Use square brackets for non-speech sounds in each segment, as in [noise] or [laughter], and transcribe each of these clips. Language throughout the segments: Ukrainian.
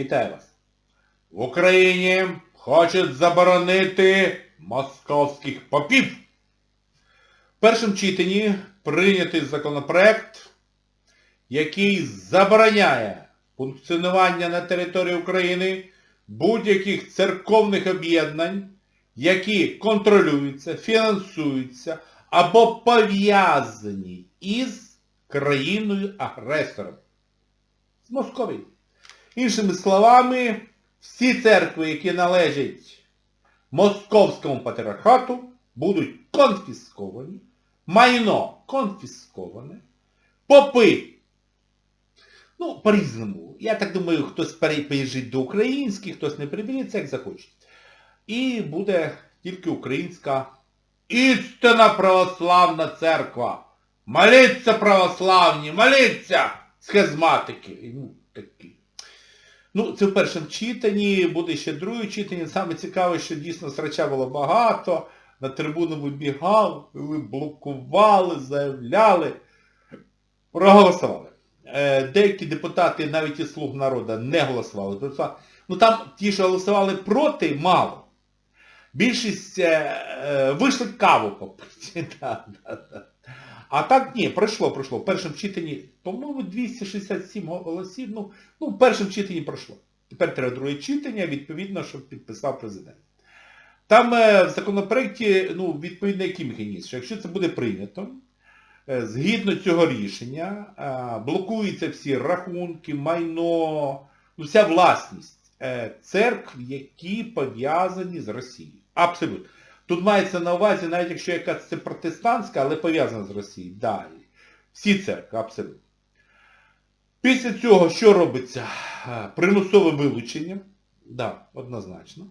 Вітаю вас. В Україні хочуть заборонити московських попів. В першому читанні прийнятий законопроект, який забороняє функціонування на території України будь-яких церковних об'єднань, які контролюються, фінансуються або пов'язані із країною-агресором. З Московією. Іншими словами, всі церкви, які належать московському патріархату, будуть конфісковані, майно конфісковане, попи, ну, по-різному. Я так думаю, хтось переїжджить до українських, хтось не приберіться, як захоче. І буде тільки українська істинна православна церква. Моліться, православні, моліться, схизматики. Ну, такі. Ну, це в першому читанні, буде ще друге читання. Саме цікаве, що дійсно срача було багато. На трибуну вибігали, блокували, заявляли, проголосували. Е, Деякі депутати, навіть і слуг народу, не голосували. Тобто, Ну там ті, що голосували проти, мало. Більшість е, е, вийшли каву попити. [laughs] А так ні, пройшло, пройшло. В першому читанні, по-моєму, 267 голосів. Ну, ну, в першому читанні пройшло. Тепер треба друге читання, відповідно, щоб підписав президент. Там е, в законопроекті, ну, відповідно, який механізм, що якщо це буде прийнято, е, згідно цього рішення, е, блокуються всі рахунки, майно, ну, вся власність церкв, які пов'язані з Росією. Абсолютно. Тут мається на увазі, навіть якщо якась це протестантська, але пов'язана з Росією. Далі. Всі церкви, абсолютно. Після цього що робиться? Е, Примусове вилучення. Да, однозначно.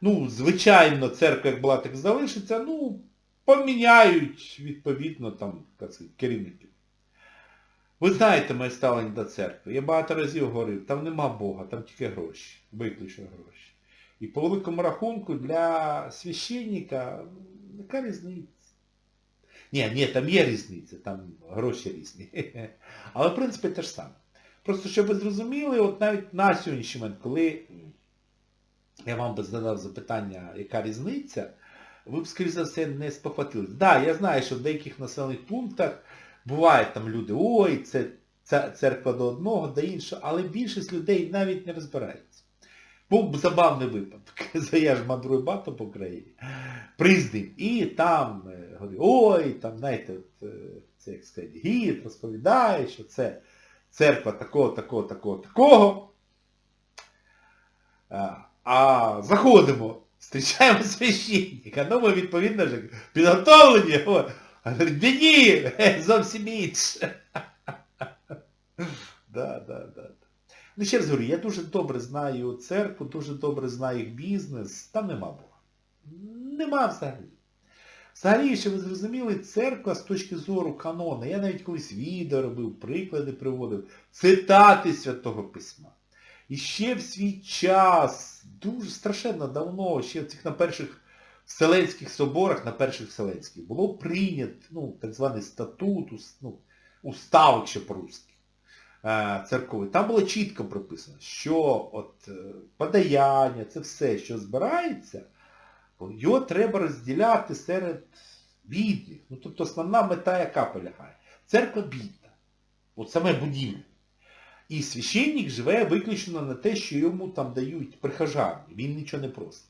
Ну, звичайно, церква, як була, так залишиться, ну, поміняють, відповідно, там, керівників. Ви знаєте моє ставлення до церкви. Я багато разів говорив, там нема Бога, там тільки гроші. Виключно гроші. І по великому рахунку для священника, яка різниця? Ні, ні, там є різниця, там гроші різні. [laughs] Але в принципі те ж саме. Просто щоб ви зрозуміли, от навіть на сьогоднішній момент, коли я вам би задав запитання, яка різниця, ви б, скоріше за все, не спохватились. Так, да, я знаю, що в деяких населених пунктах бувають там люди, ой, це церква до одного, до іншого, але більшість людей навіть не розбирається. Був забавний випадок. [laughs] Ж мандрую багато по країні. Приїздив. І там е, ой, там, знаєте, е, це, як сказати, гід розповідає, що це церква такого, такого, такого, такого. А, заходимо, зустрічаємо [laughs] священника. Ну, ми, відповідно, ж підготовлені. Ні, [laughs] зовсім інше. Да, да, да. Ну, ще раз говорю, я дуже добре знаю церкву, дуже добре знаю їх бізнес. Там нема Бога. Нема взагалі. Взагалі, щоб ви зрозуміли, церква з точки зору канону, я навіть колись відео робив, приклади приводив, цитати Святого Письма. І ще в свій час, дуже страшенно давно, ще в цих на перших Вселенських соборах, на перших Вселенських, було прийнято ну, так званий статут, ну, устав, якщо по-русски, е. Там було чітко прописано, що от е, подаяння, це все, що збирається, його треба розділяти серед бідних. Ну, тобто основна мета яка полягає? Церква бідна. От саме будівля. І священник живе виключно на те, що йому там дають прихожани. Він нічого не просить.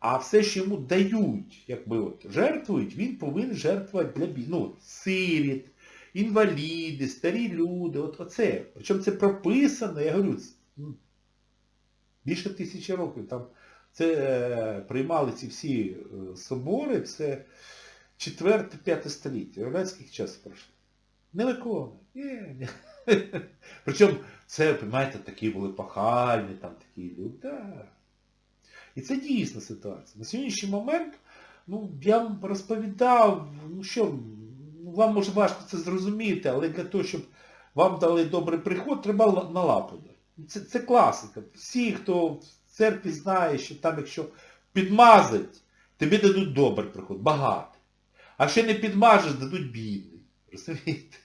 А все, що йому дають, якби от, жертвують, він повинен жертвувати для бід... ну, сиріт, інваліди, старі люди, от оце. Причому це прописано, я говорю, ну, більше тисячі років. Там це е, приймали ці всі е, собори, це 4-5 століття. Радянських часів пройшло. Не виконує. Ні, ні. [laughs] Причому це, розумієте, такі були пахальні, там такі люди. Да. І це дійсна ситуація. На сьогоднішній момент, ну, я вам розповідав, ну що, вам може важко це зрозуміти, але для того, щоб вам дали добрий приход, треба ла- на лапу дати. Це, це класика. Всі, хто в церкві знає, що там, якщо підмазать, тобі дадуть добрий приход, багатий. А ще не підмажеш, дадуть бідний. Розумієте?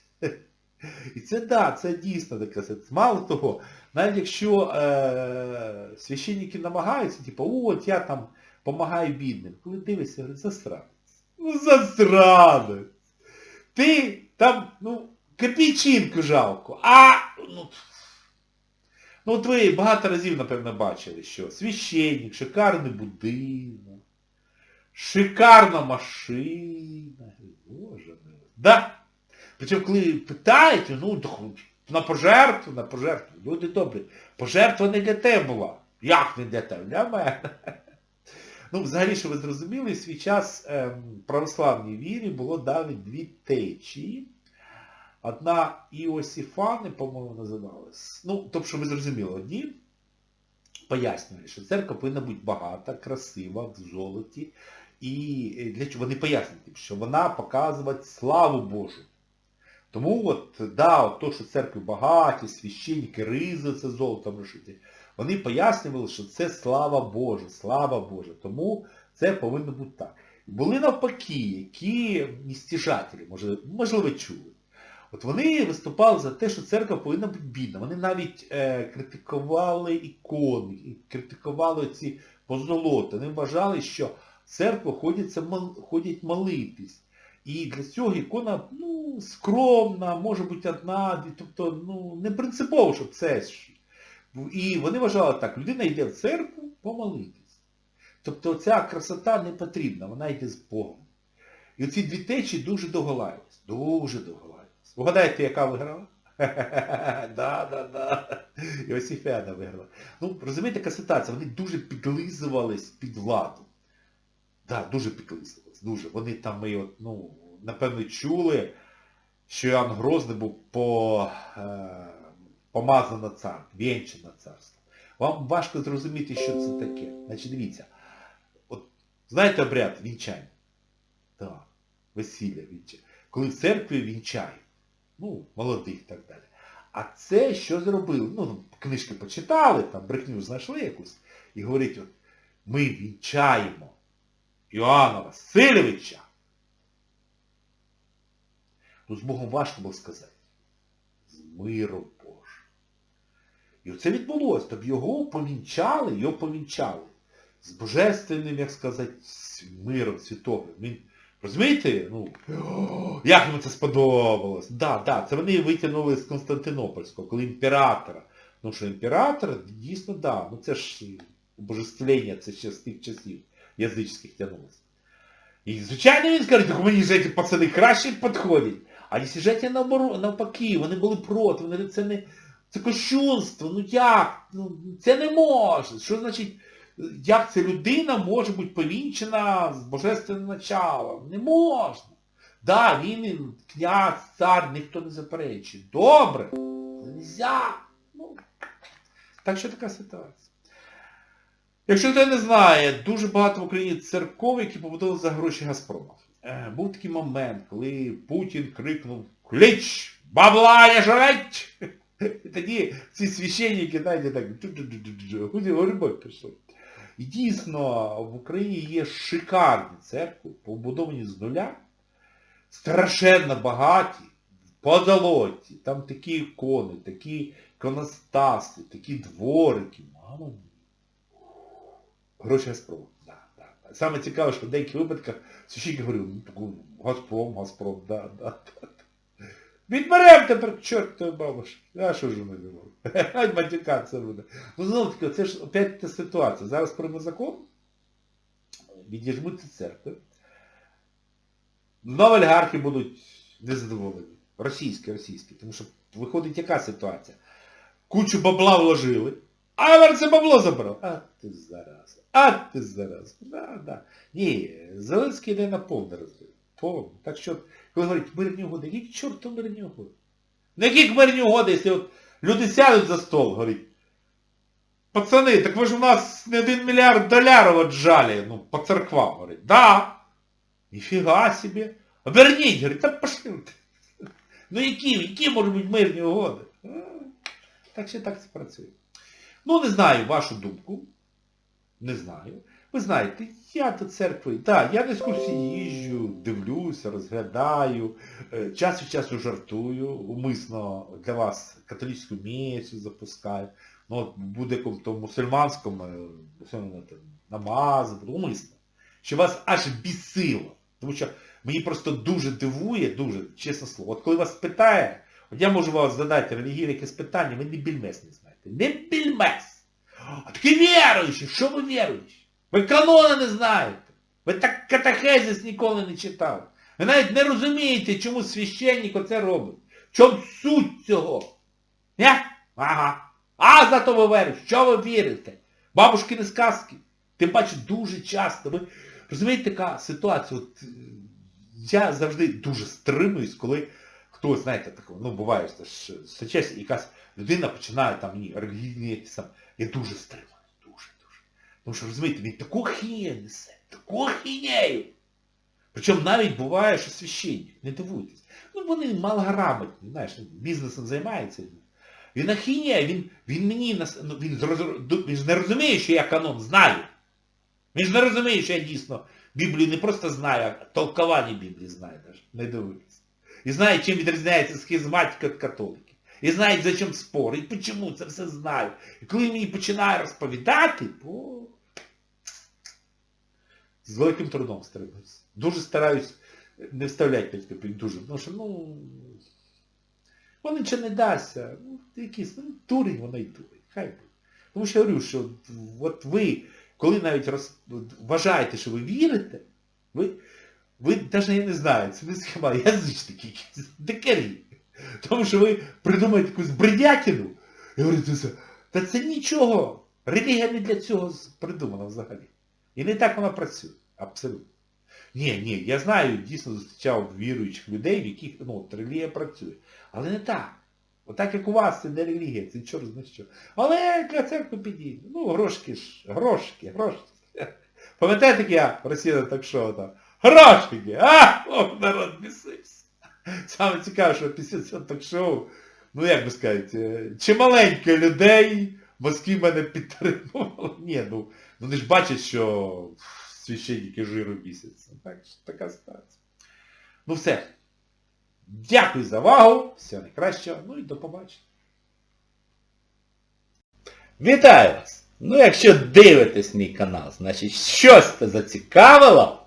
І це да, це дійсно така. Мало того, навіть якщо е, священники намагаються, типу, от я там допомагаю бідним, коли дивишся, засранець. Ну засранець. Ти там, ну, копійчинку жалко, а ну, Ну от ви багато разів, напевно, бачили, що священник, шикарний будинок, шикарна машина. Боже мій. Да. Причому, коли питають, ну, на пожертву, на пожертву. Люди добрі. Пожертва не для тебе була. Як не для тебе? Для мене. Ну, взагалі, що ви зрозуміли, в свій час ем, православній вірі було далі дві течії. Одна Іосіфани, по-моєму, називалась. Ну, тобто, що ви зрозуміли, одні пояснювали, що церква повинна бути багата, красива, в золоті. І е, для чого вони пояснюють, що вона показує славу Божу. Тому от, да, от то, що церкви багаті, священники, ризи це золотом розшиті, вони пояснювали, що це слава Божа, слава Божа. Тому це повинно бути так. Були навпаки, які містіжателі, можливо, чули. От вони виступали за те, що церква повинна бути бідна. Вони навіть е, критикували ікони, критикували ці позолоти. Вони вважали, що в церкву ходять молитись. І для цього ікона ну, скромна, може бути одна, тобто ну, не принципово, щоб це. І вони вважали так, людина йде в церкву помолитись. Тобто ця красота не потрібна, вона йде з Богом. І оці дві течії дуже доголаються. Дуже доголаються. Вгадайте, яка виграла? [laughs] Да, да, да. Іосифіана виграла. Ну, розумієте, яка ситуація? Вони дуже підлизувались під владу. Так, да, дуже підлизувались, дуже. Вони там от, ну, напевно, чули, що Іоанн Грозний був по, е, помазан на цар, вінчен царство. Вам важко зрозуміти, що це таке. Значить, дивіться. От, знаєте обряд вінчання? Так, весілля вінчання. Коли в церкві вінчають ну, молодих і так далі. А це що зробили? Ну, книжки почитали, там брехню знайшли якусь, і говорить, от, ми вінчаємо Іоанна Васильовича. Ну, з Богом важко було сказати. З миром Божим. І оце відбулося. Тобто його повінчали, його повінчали. З божественним, як сказати, миром світовим. Він Розумієте? Ну, як йому це сподобалось. Да, да, це вони витягнули з Константинопольського, коли імператора. Ну що імператор, дійсно, да. Ну це ж божествлення, це ще з тих часів язичських тягнулося. І, звичайно, він скаже, так мені ж ці пацани краще підходять. А сіжеті навпаки, вони були проти, вони це не... Це кощунство, ну як? Ну, Це не може. Що значить як ця людина може бути повінчена з божественним началом? Не можна. Да, він князь, цар, ніхто не заперечує. Добре. Нельзя. Ну, так що така ситуація. Якщо хто не знає, дуже багато в Україні церков, які побудували за гроші Газпрома. Е, був такий момент, коли Путін крикнув Кліч! Бабла не! І тоді ці священники, знаєте, так, гурьбой пішли. І дійсно, в Україні є шикарні церкви, побудовані з нуля, страшенно багаті, позолоті, там такі ікони, такі іконостаси, такі дворики. Мама. Гроші Газпром. Да, да. Саме цікаве, що в деяких випадках священники говорили, ну Газпром, Газпром, да, да, да. Відберемо тепер, чорт твою бабуш. А що ж вони думали? [laughs] Ай, матюкатися буде. Ну, знову таки, це ж опять та ситуація. Зараз прийме закон, відіжмуться церкви. Знову олігархи будуть незадоволені. Російські, російські. Тому що виходить яка ситуація? Кучу бабла вложили, а це бабло забрав. А ти зараз. А ти зараз. Да, да. Ні, Зеленський йде на повне розбив. Повне. Так що... Коли говорять, мирні угоди, які чорту мирні угоди? На яких мирні угоди, якщо от люди сядуть за стол, говорять, пацани, так ви ж у нас не один мільярд долярів отжали, ну, по церквам, говорить. Да. Ніфіга собі. Верніть, говорить, та пошли. [laughs] Ну які, які можуть бути мирні угоди? Так що так це працює. Ну, не знаю вашу думку. Не знаю. Ви знаєте, я до церкви, так, я десь курсі їжджу, дивлюся, розглядаю, е, час від часу жартую, умисно для вас католицьку місію запускаю. Ну, от буде якому то мусульманському, е, намаз, умисно. Що вас аж бісило. Тому що мені просто дуже дивує, дуже, чесне слово. От коли вас питає, от я можу вас задати релігійне якесь питання, ви не більмес не знаєте. Не більмес! А такі віруючі, що ви віруючі? Ви канони не знаєте. Ви так катехезис ніколи не читали. Ви навіть не розумієте, чому священник оце робить. В чому суть цього? Не? Ага. А зато ви вірите. Що ви вірите? Бабушкини сказки. Тим паче дуже часто. Ви розумієте, така ситуація? От, е, я завжди дуже стримуюсь, коли хтось, знаєте, такого, ну буває, що ж сучасні, якась людина починає там мені релігійні. Я дуже стримуюсь. Дуже, дуже. Тому що, розумієте, він таку хінею несе, таку хінею. Причому навіть буває, що священник, не дивуйтесь. Ну вони малограмотні, знаєш, бізнесом займаються. Він ахінеє, він, він мені, ну, він, він ж не розуміє, що я канон знаю. Він ж не розуміє, що я дійсно Біблію не просто знаю, а толкування Біблії знаю. Не дивуйтесь. І знає, чим відрізняється схизматика від католики. І знає, за чим спор, і чому це все знаю. І коли мені починає розповідати, о, з великим трудом стримуюсь. Дуже стараюсь не вставляти 5 копійок, дуже. Тому що, ну, воно нічого не дасться. Ну, якийсь, ну, дурень воно і дурень. Хай буде. Тому що я говорю, що от ви, коли навіть роз, вважаєте, що ви вірите, ви, ви навіть я не знаю, це не схема, язичники якісь, дикарі. Тому що ви придумаєте якусь бредятину, і говорите, та це нічого. Релігія не для цього придумана взагалі. І не так вона працює. Абсолютно. Ні, ні, я знаю, дійсно зустрічав віруючих людей, в яких ну, от, релігія працює. Але не так. Отак як у вас це не релігія, це чорт знає що. Але для церкви підійде. Ну, грошки ж, грошки, грошки. Пам'ятаєте, як я просила так що там? Грошики! А! О, народ бісився. Саме цікаве, що після цього ток-шоу, ну як би сказати, чималенько людей в Москві мене підтримували. Ні, ну, вони ж бачать, що священники жиру бісяться. Так, така ситуація. Ну все. Дякую за увагу. Всього найкращого. Ну і до побачення. Вітаю вас! Ну якщо дивитесь мій канал, значить щось це зацікавило,